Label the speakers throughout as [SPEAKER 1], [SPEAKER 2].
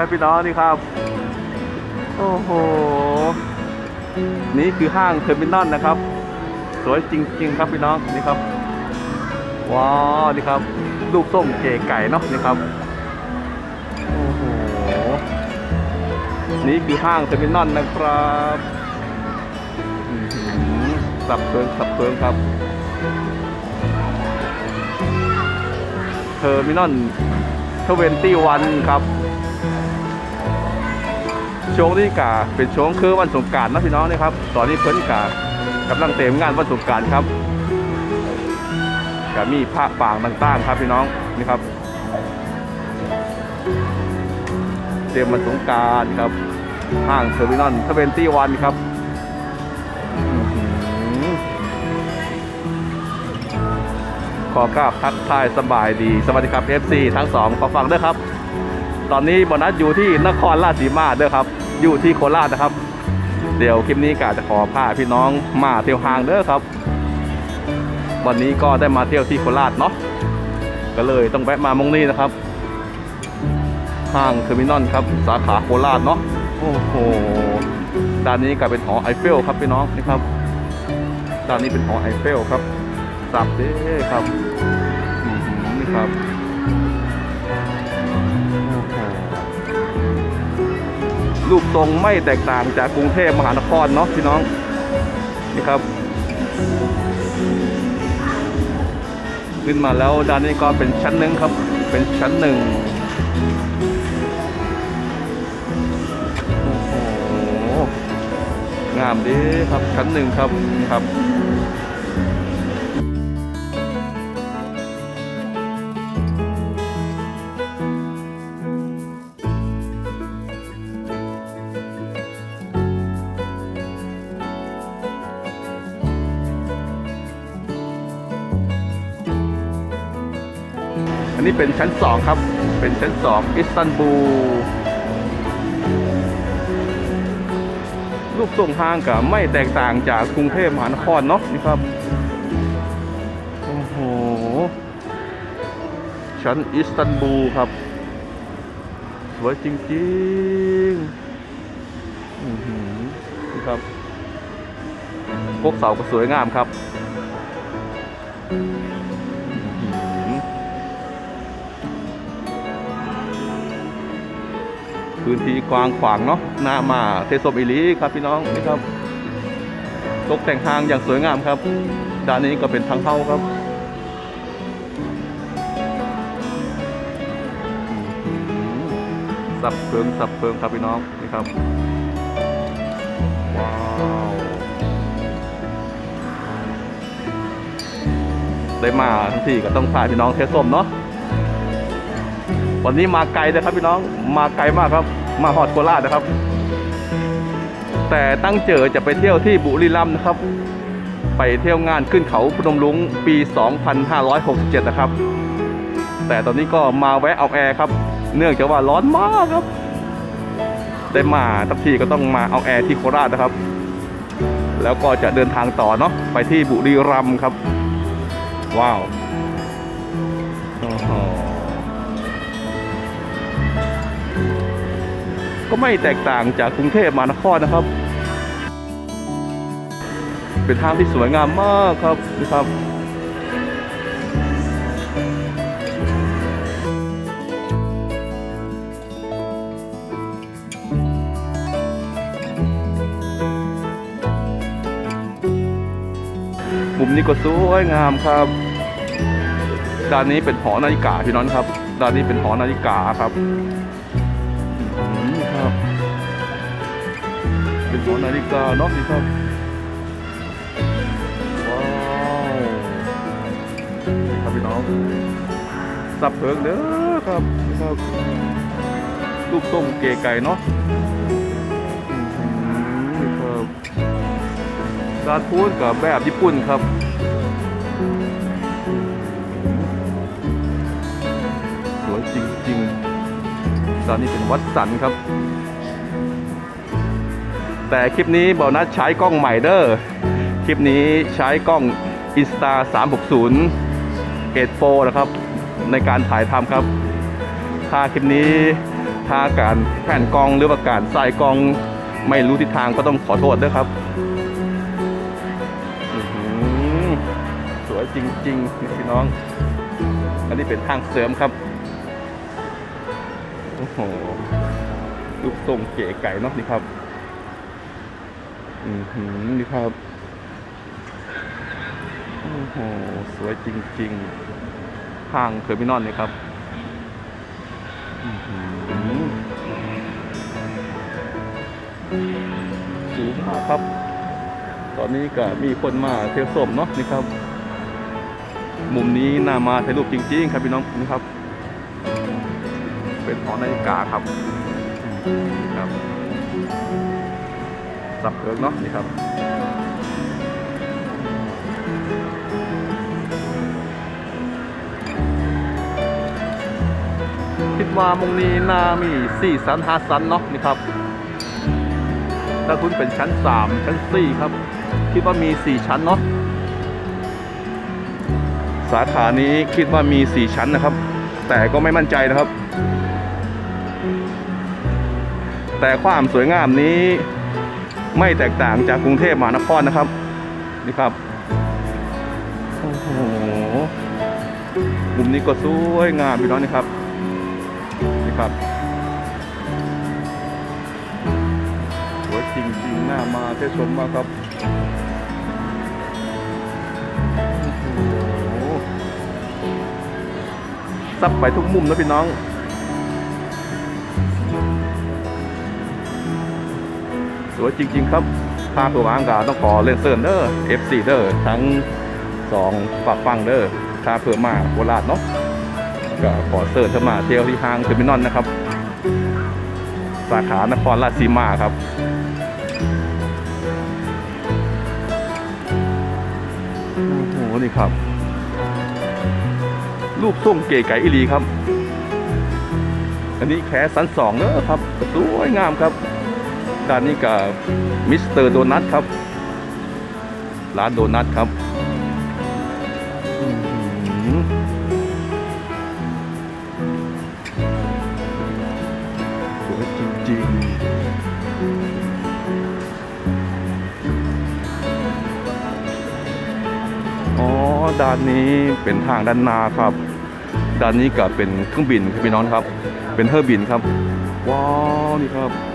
[SPEAKER 1] ครับพี่น้องนี่ครับ โอ้โห นี่คือห้างเทอร์มินอลนะครับ สวยจริง ๆ ครับพี่น้องนี่ครับ ว้าวนี่ครับ ลูกส้มเก๋ไก่เนาะนี่ครับ โอ้โห นี่คือห้างเทอร์มินอลนะครับหือสับเพลิงสับเพลิงครับเทอร์มินอลทเวนตี้วันครับ ช่วงนี้กาเป็นช่วงคือวันสงการนะพี่น้องนะครับ ตอนนี้เพิ่นกากำลังเต็มงานวันสงการครับก็มีผ้าป่างต่างๆครับพี่น้องนี่ครับ เตรียมวันสงการครับห้างเทอร์มินอลทเวนตี้วันครับขอกราบทักทายสบายดี สวัสดีครับ FC ทั้งสองขอฟังด้วยครับ ตอนนี้บอนัสอยู่ที่นครราชสีมาด้อครับ อยู่ที่โคราชนะครับ เดี๋ยวคลิปนี้กาจะขอพาพี่น้องมาเที่ยวห้างเด้อครับ วันนี้ก็ได้มาเที่ยวที่โคราชเนาะก็เลยต้องแวะมามงนี้นะครับห้างเทอร์มินอลครับสาขาโคราชเนาะโอ้โหด้านนี้ก็เป็นหอไอเฟลครับพี่น้องนี่ครับด้านนี้เป็นหอไอเฟลครับสับเด้ครับอื้อหือนี่ครับ ทรงไม่แตกต่างจากกรุงเทพมหานครเนาะพี่น้องนี่ครับ ขึ้นมาแล้วด้านนี้ก็เป็นชั้นหนึ่งครับ เป็นชั้นหนึ่งโอ้โหงามดีครับชั้นหนึ่งครับครับ เป็นชั้นสองครับ เป็นชั้นสองอิสตันบูลรูปทรงห้างกับไม่แตกต่างจากกรุงเทพมหานครเนาะนี่ครับ โอ้โห ชั้นอิสตันบูลครับ สวยจริงๆอือหือนี่ครับพวกเสาก็สวยงามครับ พื้นที่กว้างขวางเนาะหน้ามาเทศบอิลีครับพี่น้องนี่ครับตกแต่งทางอย่างสวยงามครับด้านนี้ก็เป็นทางเข้าครับสับเพิงสับเพิงครับพี่น้องนี่ครับว้าวได้มาทั้งทีก็ต้องพาพี่น้องเทสมเนาะวันนี้มาไกลเลยครับพี่น้องมาไกลมากครับ มาฮอดโคราชนะครับ แต่ตั้งเจอจะไปเที่ยวที่บุรีรัมย์นะครับ ไปเที่ยวงานขึ้นเขาพนมลุงปี 2567 นะครับ แต่ตอนนี้ก็มาแวะเอาแอร์ครับ เนื่องจากว่าร้อนมากครับ ได้มาทักทีก็ต้องมาเอาแอร์ที่โคราชนะครับ แล้วก็จะเดินทางต่อเนาะไปที่บุรีรัมย์ครับ ว้าว ก็ไม่แตกต่างจากกรุงเทพมหานครนะครับ เป็นทางที่สวยงามมากครับนี่ครับมุมนี้ก็สวยงามครับ ด้านนี้เป็นหอนาฬิกาพี่น้องครับ ด้านนี้เป็นหอนาฬิกาครับ เป็นหอนาฬิกาเนาะนี่ครับว้าวครับพี่น้องสับเพิงเด้อครับครับลูกส้มเกไก่เนาะอืมนี่ครับการพูดกับแบบญี่ปุ่นครับสวยจริงๆตอนนี้เป็นวัดสันครับ แต่คลิปนี้บอนัดใช้กล้องใหม่เด้อคลิปนี้ใช้กล้อง Insta 360 Gate 4นะครับ ในการถ่ายทำครับค่าคลิปนี้ถ้าการแผ่นกล้องหรือว่าการใส่กล้องไม่รู้ทิศทางก็ต้องขอโทษด้วยครับสวยจริงๆนี่พี่น้อง อันนี้เป็นทางเสริมครับ โอ้โหรูปทรงเก๋ไก่เนาะนี่ครับ อือหือนี่ครับ โอ้โห สวยจริงๆห้างเคอร์มินอลนี่ครับ อือหือสูงมากครับ ตอนนี้ก็มีคนมาเที่ยวชมเนาะนี่ครับ มุมนี้น่ามาถ่ายรูปจริง ๆ ครับพี่น้องนี่ครับ เป็นหอนาฬิกาครับครับ สับเพิงเนาะนี่ครับคิดว่ามุงนี้นามีสี่สันห้าสันเนาะนี่ครับ ถ้าคุณเป็นชั้นสามชั้นสี่ครับ คิดว่ามีสี่ชั้นเนาะสาขานี้คิดว่ามีสี่ชั้นนะครับ แต่ก็ไม่มั่นใจนะครับ แต่ความสวยงามนี้ ไม่แตกต่างจากกรุงเทพมหานครนะครับ นี่ครับ โอ้โห มุมนี้ก็สวยงามพี่น้องนี่ครับ นี่ครับ สวยจริงๆน่ามาเที่ยวชมมากครับโอ้โหซับไปทุกมุมนะพี่น้อง สวยจริง ๆ ครับทางตัววางกาต้องขอเลนเซิร์เดอร์ F4 เดอร์ทั้งสองฝากฟังเดอร์ถ้าเพื่อมาโคราชเนาะก็ขอเซิร์นเข้ามาเที่ยวที่ห้างเทอร์มินอลนะครับ สาขานครราชสีมาครับโอ้โหนี่ครับ รูปทรงเก๋ไก่อีหลีครับ อันนี้แค่สันสองเนอะครับ สวยงามครับ ด้านนี้กับมิสเตอร์โดนัทครับ ร้านโดนัทครับสวยจริงๆ อ๋อ ด้านนี้เป็นทางด้านหนาครับ ด้านนี้ก็เป็นเครื่องบินครับพี่น้องครับ เป็นเฮอร์บินครับ ว้าว นี่ครับ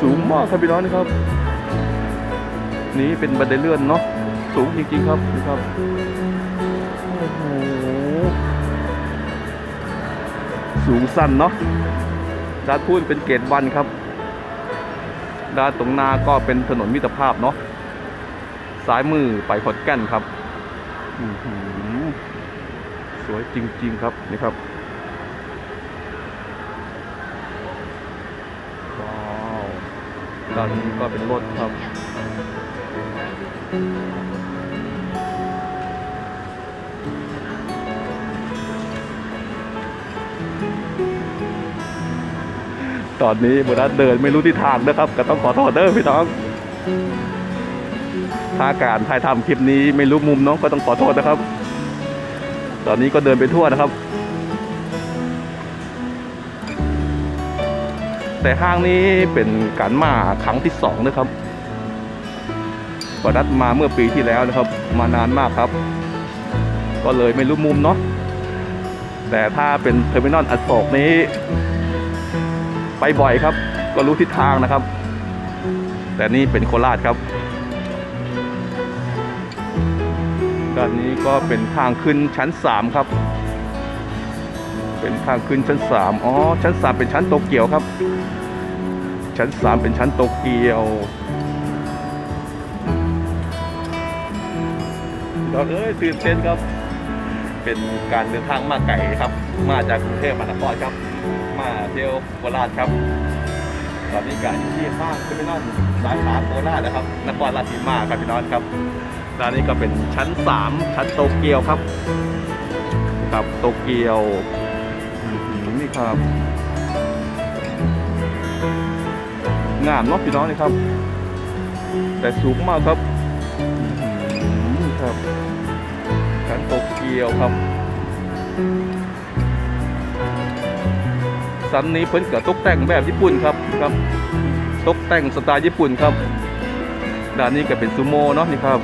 [SPEAKER 1] สูงมากครับพี่น้องนะครับ นี่เป็นบันไดเลื่อนเนาะสูงจริงๆครับนี่ครับโอ้โหสูงสั้นเนาะด้านพูนเป็นเกตวันครับ ด้านตรงหน้าก็เป็นถนนมิตรภาพเนาะซ้ายมือไปขอนแก่นครับอื้อหือสวยจริง ๆ ครับนี่ครับ ว้าว ด้านนี้ก็เป็นรถครับตอนนี้บุรัสเดินไม่รู้ทิศทางนะครับก็ต้องขอโทษเด้อพี่น้องถ้าการถ่ายทำคลิปนี้ไม่รู้มุมน้องก็ต้องขอโทษนะครับ ตอนนี้ก็เดินไปทั่วนะครับ แต่ห้างนี้เป็นการมาครั้งที่สองนะครับปนัดมาเมื่อปีที่แล้วนะครับ มานานมากครับ ก็เลยไม่รู้มุมเนาะแต่ถ้าเป็นเทอร์มินอลอโศกนี้ ไปบ่อยครับ ก็รู้ทิศทางนะครับ แต่นี่เป็นโคราชครับด้านนี้ก็เป็นทางขึ้นชั้น 3 ครับ เป็นทางขึ้นชั้น3อ๋อ ชั้น3เป็นชั้นโตเกียวครับ ชั้น3เป็นชั้นโตเกียวดอกเอ้ยตื่นเต้นครับ เป็นการเดินทางมาไกลครับ มาจากกรุงเทพมหานครครับ มาเที่ยวโคราชครับตอนนี้การอยู่ที่ห้างเทอร์มินอลสาขาโคราชนะครับ นครราชสีมาครับพี่น้องครับด้านนี้ก็เป็นชั้น 3 ชั้นโตเกียวครับครับโตเกียว ครับ งามเนาะพี่น้องนี่ครับ แต่สูงมากครับครับชั้นโตเกียวครับ สันนี้เพิ่นกับตกแต่งแบบญี่ปุ่นครับครับ ตกแต่งสไตล์ญี่ปุ่นครับด้านนี้ก็เป็นซูโม่เนาะนี่ครับ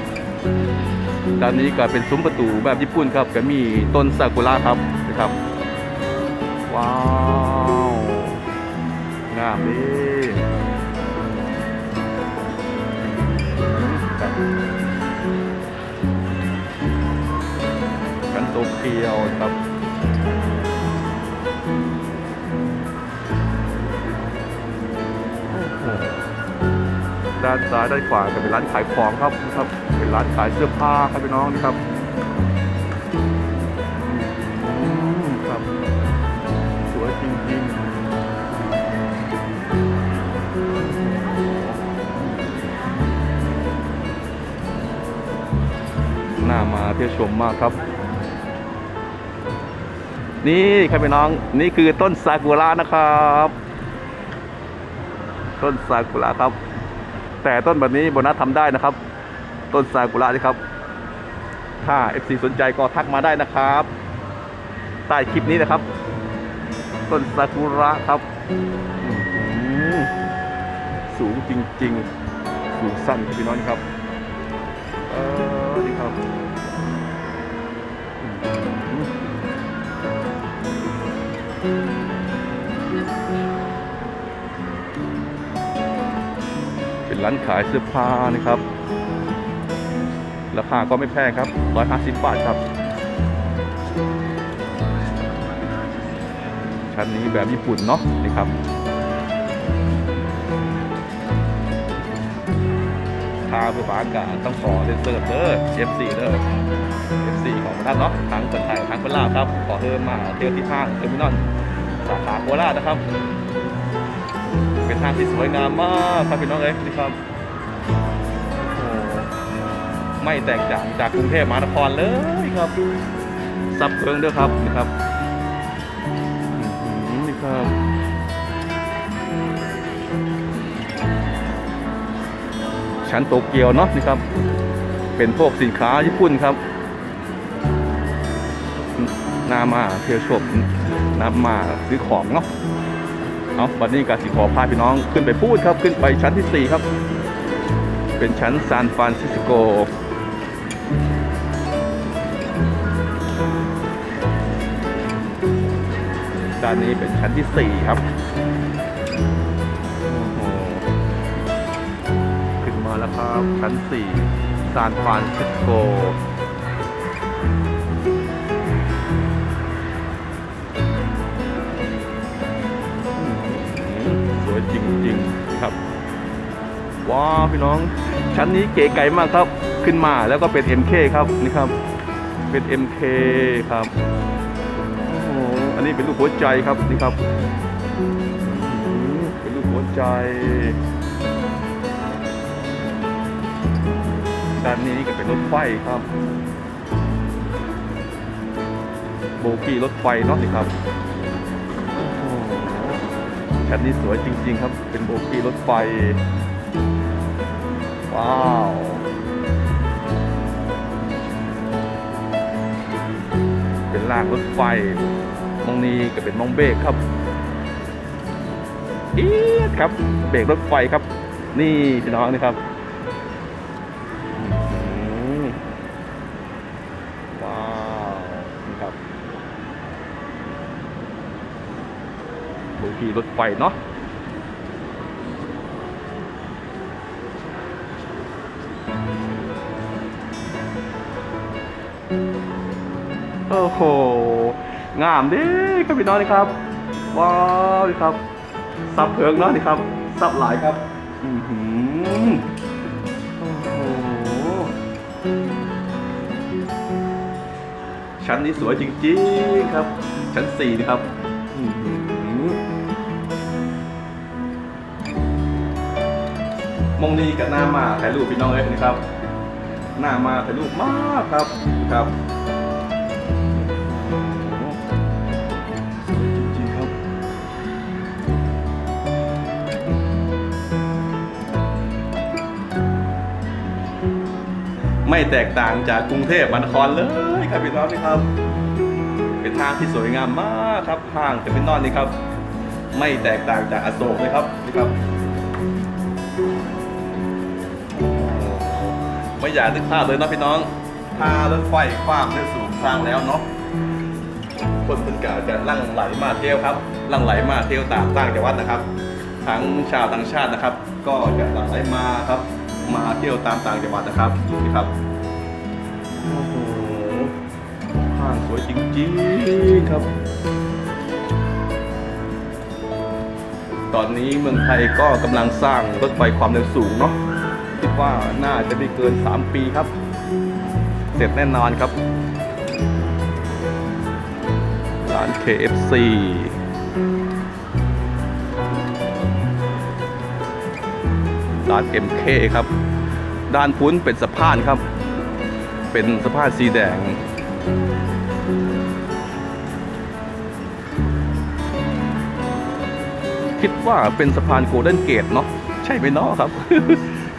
[SPEAKER 1] ด้านนี้ก็เป็นซุ้มประตูแบบญี่ปุ่นครับก็มีต้นซากุระครับนะครับ ว้าวงามดีครับกันโตเกียวครับด้านซ้ายด้านขวาก็เป็นร้านขายของครับครับ เป็นร้านขายเสื้อผ้าครับพี่น้องนี่ครับ ที่ชมมากครับ นี่ครับพี่น้องนี่คือต้นซากุระนะครับ ต้นซากุระครับ แต่ต้นแบบนี้โบนัสทำได้นะครับ ต้นซากุระนี่ครับ ถ้า FC สนใจก็ทักมาได้นะครับ ใต้คลิปนี้นะครับ ต้นซากุระครับ สูงจริง ๆ สูงสั้นครับพี่น้องครับ เออนี่ครับ ร้านขายเสื้อผ้านะครับ ราคาก็ไม่แพงครับ150บาทครับ ชั้นนี้แบบญี่ปุ่นเนาะนี่ครับทางเพื่อฟ้าอากาศต้องขอเซนเซอร์เด้อ F4 เด้อ F4 ของท่านเนาะทั้งคนไทยทั้งคนลาวครับ ขอเพิ่มมาเที่ยวที่ห้างเทอร์มินอลสาขาโคราชนะครับ เป็นทางที่สวยงามมากครับพี่น้องเอ้ยนี่ครับโอ้ไม่แตกต่างจากกรุงเทพมหานครเลยครับซับเพิงเด้อครับนี่ครับนี่ครับชั้นโตเกียวเนาะนี่ครับ เป็นพวกสินค้าญี่ปุ่นครับนามาเที่ยวชมนามาซื้อของเนาะ เอาวันนี้กาสิขอพาพี่น้องขึ้นไปพูดครับขึ้นไปชั้นที่ 4 ครับ เป็นชั้นซานฟรานซิสโกด้านนี้เป็นชั้นที่ 4 ครับโอ้โหขึ้นมาแล้วครับชั้น 4 ซานฟรานซิสโก ว้าวพี่น้อง ชั้นนี้เก๋ไก๋มากครับขึ้นมาแล้วก็เป็น MK ครับนี่ครับ เป็น MK ครับโอ้อันนี้เป็นรูปหัวใจครับนี่ครับเป็นรูปหัวใจด้านนี้ก็เป็นรถไฟครับ โบกี้รถไฟเนาะนี่ครับชั้นนี้สวยจริง ๆ ครับ เป็นโบกี้รถไฟ ว้าวเป็นรางรถไฟมองนี้ก็เป็นมองเบรกครับอีดครับเบรกรถไฟครับ นี่พี่น้องนี่ครับว้าวนี่ครับดูที่รถไฟเนาะ โอ้โห งามดิครับพี่น้องนี่ครับ ว้าวนี่ครับ ซับเพิงเนาะนี่ครับ ซับหลายครับ อือหือโอ้โห ชั้นนี้สวยจริงๆครับ ชั้นสี่นะครับ อือหือมองนี้กับหน้ามาถ่ายรูปพี่น้องเลยนะครับ หน้ามาถ่ายรูปมากครับ ครับ ไม่แตกต่างจากกรุงเทพมหานครเลยครับพี่น้องนี่ครับ เป็นห้างที่สวยงามมากครับห้างเทอร์มินอลนี่ครับ ไม่แตกต่างจากอโศกเลยครับนี่ครับไม่อยากนึกภาพเลยนะพี่น้องถ้ารถไฟความเรือสูงสร้างแล้วเนาะคนพิ่นกาจะลั่งไหลมาเที่ยวครับลั่งไหลมาเที่ยวตามต่างจังหวัดนะครับ ทั้งชาวต่างชาตินะครับ ก็จะหลั่งไหลมาครับ มาเที่ยวตามต่างจังหวัดนะครับนี่ครับโอ้โหห้างสวยจริงๆครับ ตอนนี้เมืองไทยก็กำลังสร้างรถไฟความเร็วสูงเนาะคิดว่าน่าจะไม่เกิน 3 ปีครับ เสร็จแน่นอนครับร้าน KFC ร้าน MK ครับ ด้านพุ้นเป็นสะพานครับ เป็นสะพานสีแดง คิดว่าเป็นสะพานโกลเด้นเกตเนาะใช่ไหมเนาะครับ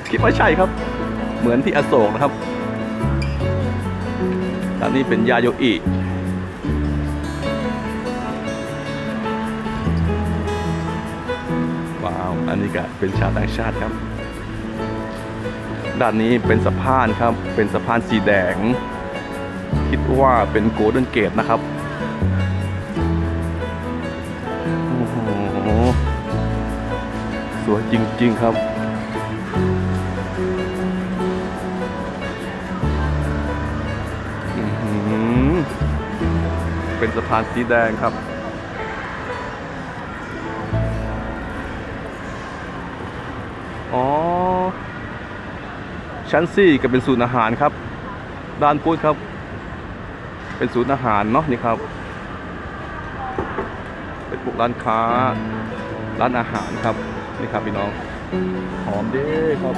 [SPEAKER 1] คิดว่าใช่ครับ เหมือนที่อโศกนะครับอันนี้เป็นยาโยอิว้าว อันนี้ก็เป็นชาวต่างชาติครับ ด้านนี้เป็นสะพานครับ เป็นสะพานสีแดง คิดว่าเป็นโกลเด้นเกตนะครับโอ้โหสวยจริง ๆ ครับเป็นสะพานสีแดงครับ ชั้นสี่ก็เป็นศูนย์อาหารครับ ด้านพุธครับ เป็นศูนย์อาหารเนาะนี่ครับเป็นพวกร้านค้า ร้านอาหารครับนี่ครับพี่น้องหอมเด้ครับ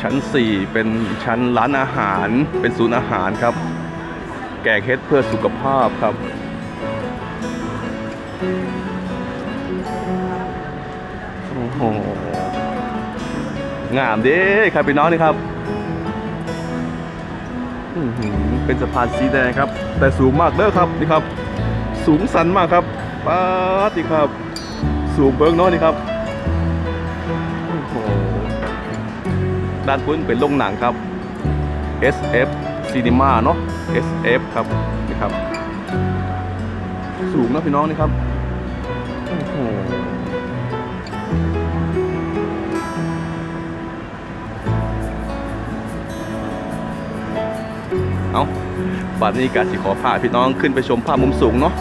[SPEAKER 1] ชั้น 4 เป็นชั้นร้านอาหารเป็นศูนย์อาหารครับ แกงเฮ็ดเพื่อสุขภาพครับโอ้โห งามเด้ครับพี่น้องนี่ครับอื้อหือเป็นสะพานสีแดงครับ แต่สูงมากเด้อครับนี่ครับ สูงสันมากครับป้าดนี่ครับ สูงเบิ้งเนาะนี่ครับโอ้โหด้านพุ้นเป็นโรงหนังครับ SF Cinema เนาะ SF ครับนี่ครับ สูงนะพี่น้องนี่ครับโอ้โห เอาบัดนี้การสิขอพาพี่น้องขึ้นไปชมภาพมุมสูงเนาะ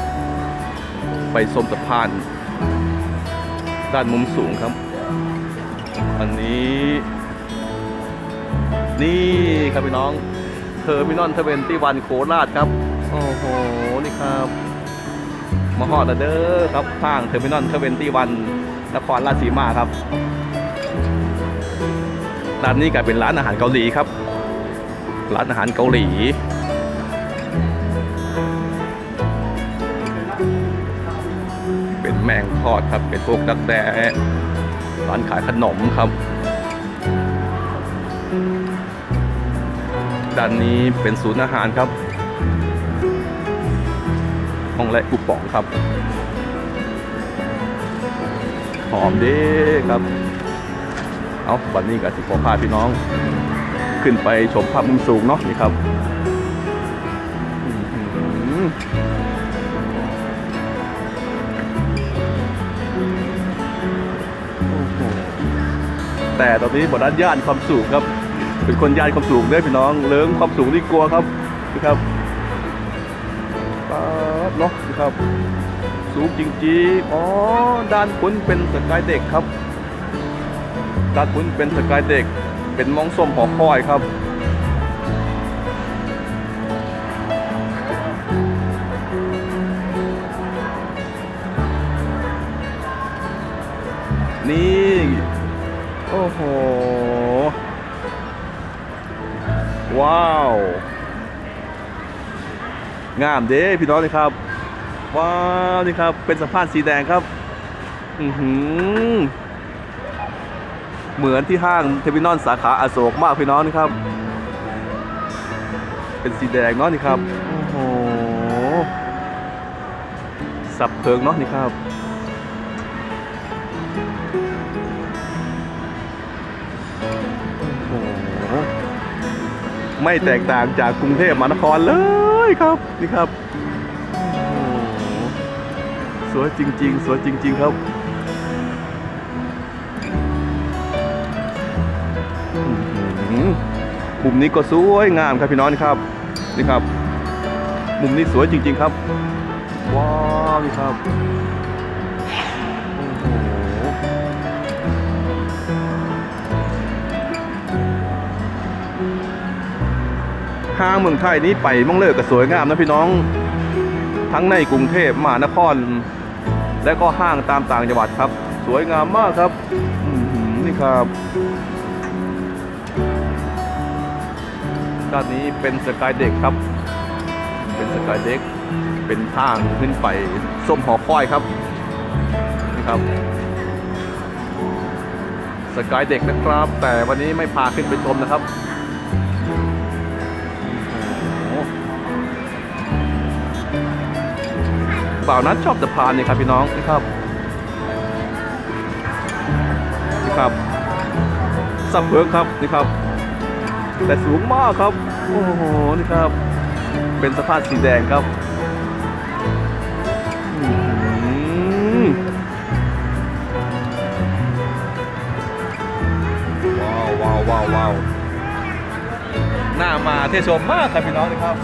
[SPEAKER 1] ไปชมสะพาน ด้านมุมสูงครับ อันนี้ นี่ครับพี่น้องเทอร์มินอลเทเวนตี้วันโคราชครับ โอ้โห นี่ครับมาฮอดแล้วเด้อครับข้างเทอร์มินอลเทเวนตี้วันนครราชสีมาครับร้านนี้ก็เป็นร้านอาหารเกาหลีครับ ร้านอาหารเกาหลี เป็นแมงทอดครับ เป็นพวกดักแด้ร้านขายขนมครับ ด้านนี้เป็นศูนย์อาหารครับ ห้องและกุป๋องครับ หอมเด้ครับ เอาวันนี้กับสิบพาพี่น้อง ขึ้นไปชมภาพมุมสูงเนาะนี่ครับแต่ตอนนี้บอด้านย่านความสูงครับ เป็นคนย่านความสูงเด้พี่น้องเลิ้งความสูงที่กลัวครับนี่ครับป๊าดเนาะนี่ครับ สูงจริงๆอ๋อด้านพุ้นเป็นสกายเด็กครับด้านพุ้นเป็นสกายเด็ก เป็นมองส้มหอคอยครับ นี่ โอ้โห ว้าว งามเด้พี่น้องเลยครับ ว้าว นี่ครับ เป็นสะพานสีแดงครับ อือหือ เหมือนที่ห้างเทอร์มินอลสาขาอโศกมากพี่น้องนี่ครับ เป็นสีแดงเนาะนี่ครับ โอ้โห สับเพลิงเนาะนี่ครับโอ้โหไม่แตกต่างจากกรุงเทพมหานครเลยครับนี่ครับโอ้โหสวยจริง ๆ สวยจริง ๆ ครับ มุมนี้ก็สวยงามครับพี่น้องนี่ครับนี่ครับ มุมนี้สวยจริง ๆครับ ว้าวนี่ครับห้างเมืองไทยนี้ไปมังเลิกก็สวยงามนะพี่น้อง ทั้งในกรุงเทพมหานคร และก็ห้างตามต่างจังหวัดครับ สวยงามมากครับนี่ครับ ด้านนี้เป็นสกายเด็กครับ เป็นสกายเด็ก เป็นทางขึ้นไปส้มหอคอยครับนี่ครับสกายเด็กนะครับ แต่วันนี้ไม่พาขึ้นไปชมนะครับโอ้โหบ่าวนัดชอบสะพานนี่ครับพี่น้องนี่ครับนี่ครับสับเพิงครับนี่ครับ แต่สูงมากครับ โอ้โห นี่ครับ เป็นสะพานสีแดงครับว้าวว้าวว้าวาหน้ามาเที่ชมมากครับพี่น้องนี่ครับ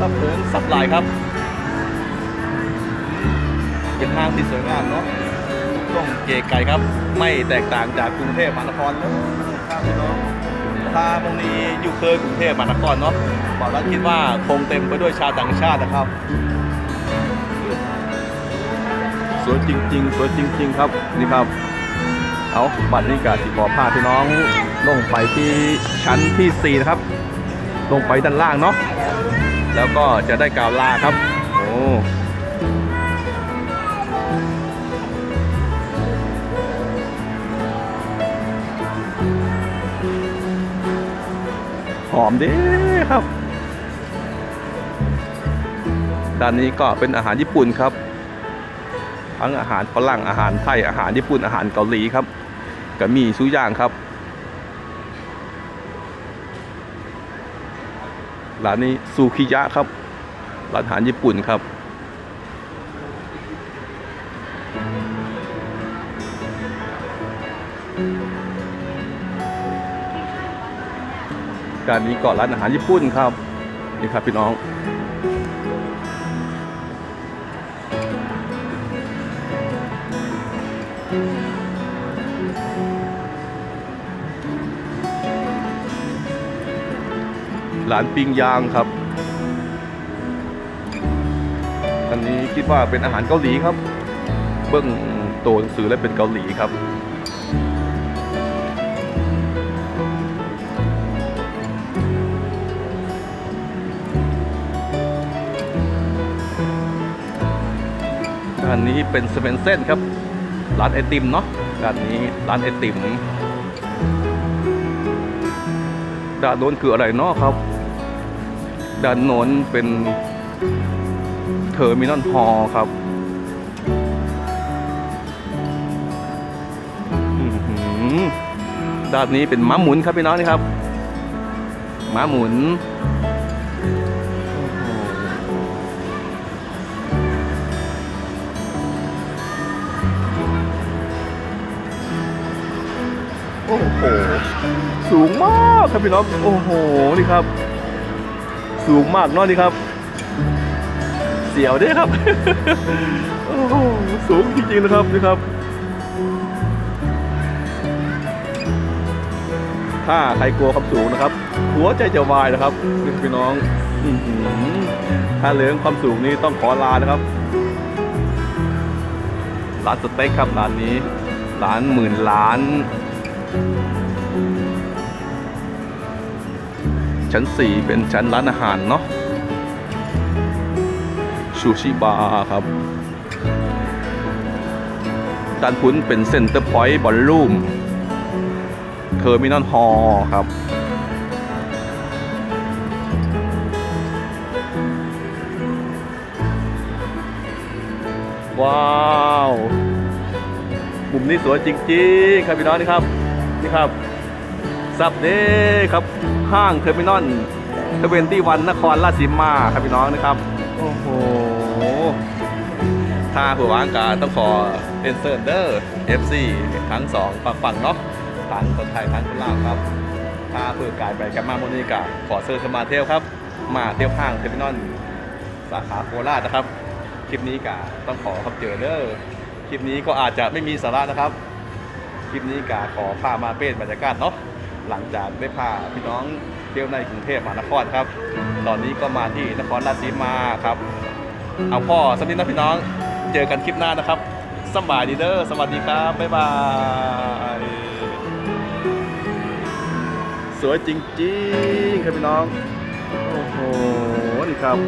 [SPEAKER 1] สับเพิงสับลายครับ เป็นห้างที่สวยงามเนาะต้องเก๋ไก่ครับ ไม่แตกต่างจากกรุงเทพมหานครเลยครับพี่น้อง ถ้าตรงนี้อยู่เคยกรุงเทพมหานครเนาะบอกแล้วคิดว่าคงเต็มไปด้วยชาวต่างชาตินะครับ สวยจริง ๆ สวยจริง ๆ ครับนี่ครับเอาบัตรนี้กาสิบอพาพี่น้องลงไปที่ชั้นที่ 4 นะครับ ลงไปด้านล่างเนาะแล้วก็จะได้กล่าวลาครับ โอ้ อมเด้ครับด้านนี้ก็เป็นอาหารญี่ปุ่นครับ ทั้งอาหารฝรั่งอาหารไทยอาหารญี่ปุ่นอาหารเกาหลีครับก็มีซุอย่างครับร้านนี้ซูคิยะครับร้านอาหารญี่ปุ่นครับ การนี้ก็ร้านอาหารญี่ปุ่นครับนี่ครับพี่น้องร้านปิ้งย่างครับอันนี้คิดว่าเป็นอาหารเกาหลีครับ เบื้องตัวหนังสือและเป็นเกาหลีครับ อันนี้เป็นสเปนเซ่นครับร้านไอติมเนาะด้านนี้ร้านไอติมด้านโน้นคืออะไรเนาะครับ ด้านโน้นเป็นเทอร์มินอลฮอลครับด้านนี้เป็นม้าหมุนครับพี่น้องนี่ครับม้าหมุน โอ้โห สูงมากครับพี่น้อง โอ้โห นี่ครับ สูงมากนาะนี่ครับ เสียวด้วยครับ โอ้โห สูงจริงๆนะครับนี่ครับถ้าใครกลัวความสูงนะครับ หัวใจจะวายนะครับนี่พี่น้องถ้าเรื่องความสูงนี้ต้องขอลานะครับ ร้านสเต็กครับร้านนี้ ร้านหมื่นล้าน ชั้นสี่เป็นชั้นร้านอาหารเนาะซูชิบาร์ครับ ด้านพุ้นเป็นเซ็นเตอร์พอยต์บอลลูมเทอร์มินอลฮอลครับ ว้าว มุมนี้สวยจริง ๆ ครับพี่น้องนะครับ นี่ครับซับเด้ครับห้างเทอร์มินอลทเวนตี้วันนครราชสีมาครับพี่น้องนะครับ โอ้โหถ้าผื่อว่างการต้องขอเป็นเซิร์เดอร์ FC ทั้งสองฝั่งฝั่งเนาะทั้งคนไทยทั้งคนลาวครับ ถ้าเผื่อกายไปกับมาโมนิกาขอเซิร์ชมาเที่ยวครับ มาเที่ยวห้างเทอร์มินอลสาขาโคราชนะครับ คลิปนี้กาต้องขอครับเจอเด้อคลิปนี้ก็อาจจะไม่มีสาระนะครับ คลิปนี้กาขอพามาเป็นบรรยากาศเนาะหลังจากได้พาพี่น้องเที่ยวในกรุงเทพมหานครครับ ตอนนี้ก็มาที่นครราชสีมาครับ เอาพ่อสวัสดีนะพี่น้องเจอกันคลิปหน้านะครับสบายดีเด้อสวัสดีครับ บ๊ายบาย สวยจริงๆ ครับพี่น้อง โอ้โห นี่ครับ